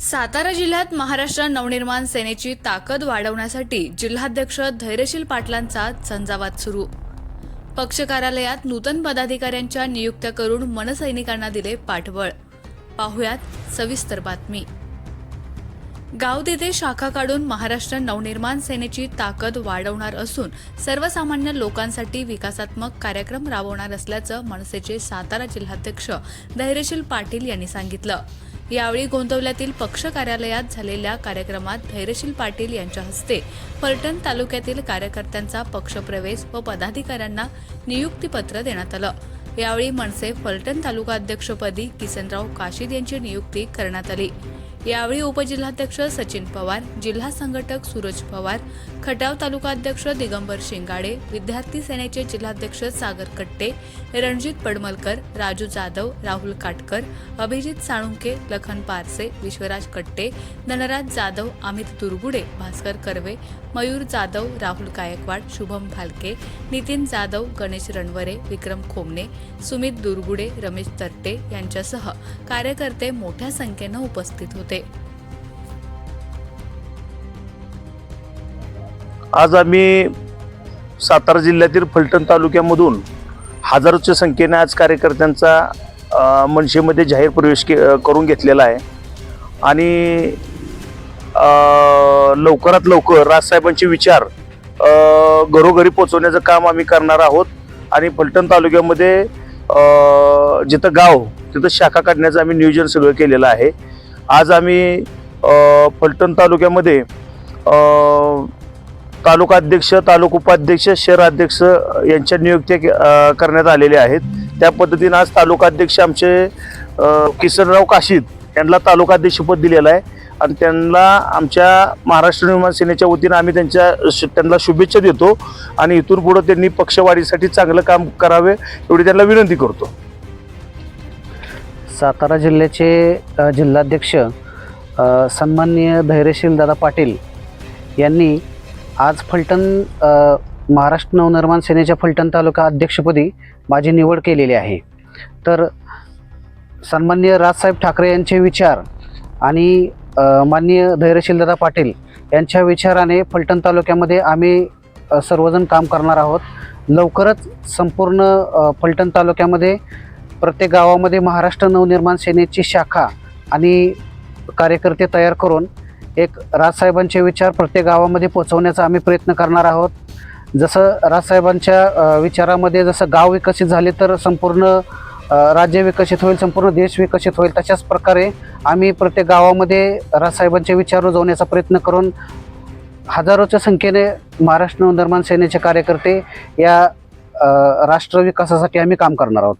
सातारा जिल्ह्यात महाराष्ट्र नवनिर्माण सेनेची ताकद वाढवण्यासाठी जिल्हाध्यक्ष धैर्यशील पाटलांचा झंझावात सुरू. पक्ष कार्यालयात नूतन पदाधिकाऱ्यांच्या नियुक्त्या करून मनसैनिकांना दिले पाठबळ. पाहुयात सविस्तर बातमी. गाव तिथे शाखा काढून महाराष्ट्र नवनिर्माण सेनेची ताकद वाढवणार असून सर्वसामान्य लोकांसाठी विकासात्मक कार्यक्रम राबवणार असल्याचं मनसेचे सातारा जिल्हाध्यक्ष धैर्यशील पाटील यांनी सांगितलं. यावेळी गोंदवल्यातील पक्ष कार्यालयात झालेल्या कार्यक्रमात धैर्यशील पाटील यांच्या हस्ते फलटण तालुक्यातील कार्यकर्त्यांचा पक्षप्रवेश व पदाधिकाऱ्यांना नियुक्तीपत्र देण्यात आलं. यावेळी मनसे फलटण तालुका अध्यक्षपदी किसनराव काशीद यांची नियुक्ती करण्यात आली. यावेळी उपजिल्हाध्यक्ष सचिन पवार जिल्हा संघटक सूरज पवार खटाव तालुकाध्यक्ष दिगंबर शिंगाडे विद्यार्थी सेनेचे जिल्हाध्यक्ष सागर कट्टे रणजित पडमलकर राजू जाधव राहुल काटकर अभिजित साळुंके लखन पारसे विश्वराज कट्टे धनराज जाधव अमित दुर्गुडे भास्कर कर्वे मयूर जाधव राहुल गायकवाड शुभम भालके नितीन जाधव गणेश रणवरे विक्रम खोमने सुमित दुर्गुडे रमेश तरटे यांच्यासह कार्यकर्ते मोठ्या संख्येनं उपस्थित होते. आज आम्ही सातारा जिल्ह्यातील फलटण तालुक्यामधून हजारोच्या संख्येने आज कार्यकर्त्यांचा मनसेमध्ये जाहीर प्रवेश के करून घेतलेला आहे. आणि लवकरात लवकर राजसाहेबांचे विचार घरोघरी पोचवण्याचं काम आम्ही करणार आहोत. आणि फलटण तालुक्यामध्ये जिथं गाव तिथं शाखा काढण्याचं आम्ही नियोजन सगळं केलेलं आहे. आज आम्ही फलटण तालुक्यामध्ये तालुकाध्यक्ष तालुका अध्यक्ष उपाध्यक्ष शहर अध्यक्ष यांच्या नियुक्त्या करण्यात आलेल्या आहेत. त्या पद्धतीनं आज तालुका अध्यक्ष आमचे किसनराव काशीद यांना तालुकाध्यक्षपद दिलेलं आहे. आणि त्यांना आमच्या महाराष्ट्र निर्माण सेनेच्या वतीनं आम्ही त्यांच्या त्यांना शुभेच्छा देतो. आणि इथून पुढं त्यांनी पक्षवाढीसाठी चांगलं काम करावे एवढी त्यांना विनंती करतो. सातारा जिल्ह्याचे जिल्हाध्यक्ष सन्माननीय धैर्यशील दादा पाटील यांनी आज फलटण महाराष्ट्र नवनिर्माण सेनेच्या फलटण तालुका अध्यक्षपदी माझी निवड केलेली आहे. तर सन्माननीय राजसाहेब ठाकरे यांचे विचार आणि माननीय धैर्यशील दादा पाटील यांच्या विचाराने फलटण तालुक्यामध्ये आम्ही सर्वजण काम करणार आहोत. लवकरच संपूर्ण फलटण तालुक्यामध्ये प्रत्येक गावामध्ये महाराष्ट्र नवनिर्माण सेनेची शाखा आणि कार्यकर्ते तयार करून एक राजसाहेबांचे विचार प्रत्येक गावामध्ये पोचवण्याचा आम्ही प्रयत्न करणार आहोत. जसं राजसाहेबांच्या विचारामध्ये जसं गाव विकसित झाले तर संपूर्ण राज्य विकसित होईल संपूर्ण देश विकसित होईल तशाच प्रकारे आम्ही प्रत्येक गावामध्ये राजसाहेबांचे विचार रुजवण्याचा प्रयत्न करून हजारोच्या संख्येने महाराष्ट्र नवनिर्माण सेनेचे कार्यकर्ते या राष्ट्र विकासासाठी आम्ही काम करणार आहोत.